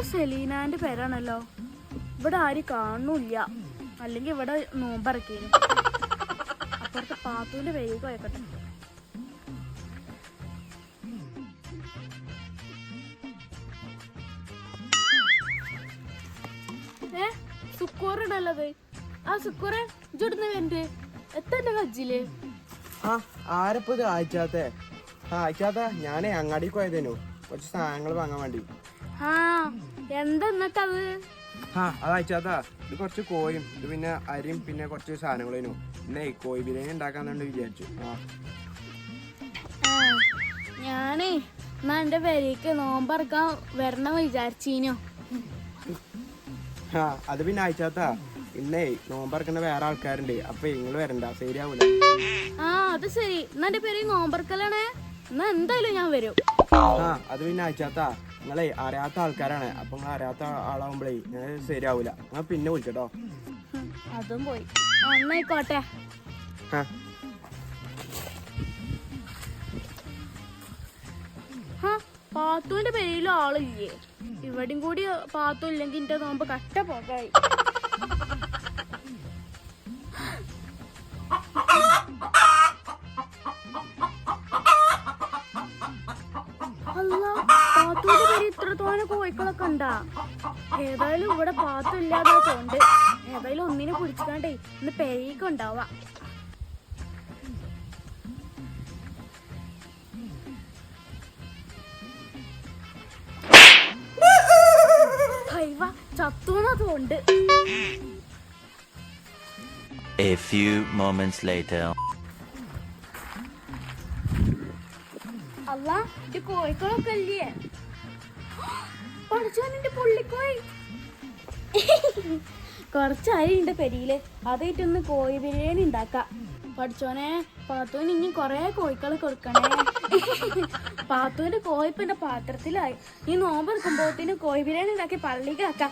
ഇത് സെലീനാന്റെ പേരാണല്ലോ. ഇവിടെ ആരും കാണുന്നില്ല. അല്ലെങ്കിൽ ഇവിടെ നോമ്പറക്കേനു. അപ്പുറത്തെ പാത്തുവിന്റെ പേര് പോയക്കട്ടെ. ഏ സുക്കൂറുണ്ടല്ലത്. ആ സുക്കൂറെ ഇജോടുന്ന വേണ്ടേ എത്തന്റെ കജ്ജിൽ ആ ആരപ്പോ ഇത് അയച്ചാത്തെ ആ അയച്ചാത്ത ഞാനേ അങ്ങാടിക്ക് പോയതേനു. കുറച്ച് സാധനങ്ങൾ വാങ്ങാൻ വേണ്ടി. ആ എന്താ ആ അത് അയച്ചാത്ത ഇത് കുറച്ച് കോയും ഇത് പിന്നെ അരിയും പിന്നെ കുറച്ച് സാധനങ്ങളേനു പിന്നെ കോഴി ബിരിയാണി ഉണ്ടാക്കാന്നുണ്ട് വിചാരിച്ചു. ആ. ആ, ഞാനേ എന്നാ എന്റെ പേരേക്ക് നോമ്പറക്കാൻ വരണം വിചാരിച്ചീനോ. ആ അത് പിന്നെ അയച്ചാത്താ. ഇന്നേ നോമ്പറക്കുന്ന വേറെ ആൾക്കാരുണ്ട്. അപ്പൊ നിങ്ങൾ വരണ്ട ശരിയാവൂല. ആ അത് ശരി. എന്നാ എന്റെ പേര് നോമ്പറക്കലാണേ. എന്നാ എന്തായാലും ഞാൻ വരും. ആ അത് പിന്നെ അയച്ചാത്ത. നിങ്ങളെ അറിയാത്ത ആൾക്കാരാണ്. അപ്പൊ നിങ്ങൾ അറിയാത്ത ആളാവുമ്പോഴേ ഞാൻ ശരിയാവൂല. നിങ്ങൾ പിന്നെ വിളിച്ചോ അതും പോയി. ഹാ പാത്തുവിന്റെ പേരിലും ആളില്ലേ? ഇവിടെയും കൂടി പാത്തു ഇല്ലെങ്കിൽ എന്റെ നോമ്പ് കട്ട പോകായി അല്ല. ഇത്രത്തോനെ കോഴിക്കളൊക്കെ ഉണ്ടാ. ഏതായാലും ഇവിടെ പാത്രം ഇല്ലാതെ തോണ്ട് ഏതായാലും ഒന്നിനെ പിടിച്ചിക്കാണ്ടേ ഇന്ന് പെരയൊക്കെ ഉണ്ടാവാ. ഹൈവ ചത്തുന്നതുകൊണ്ട് A few moments later. അല്ല ഇത് കോഴിക്കളൊക്കെ പഠിച്ചോനെ പുള്ളിക്കോയി. കുറച്ച് പെരിയിൽ. അതായിട്ടൊന്ന് കോഴി ബിരിയാണി ഉണ്ടാക്കാം പഠിച്ചോനെ പാത്തുവിന് ഇനി കൊറേ കോഴിക്കളെ കൊടുക്കണേ. പാത്തുവിന്റെ കോഴിപ്പിന്റെ പാത്രത്തിലായി. ഈ നോമ്പ് എടുക്കുമ്പോത്തിന് കോഴി ബിരിയാണി ഉണ്ടാക്കി പള്ളിക്കാക്കാം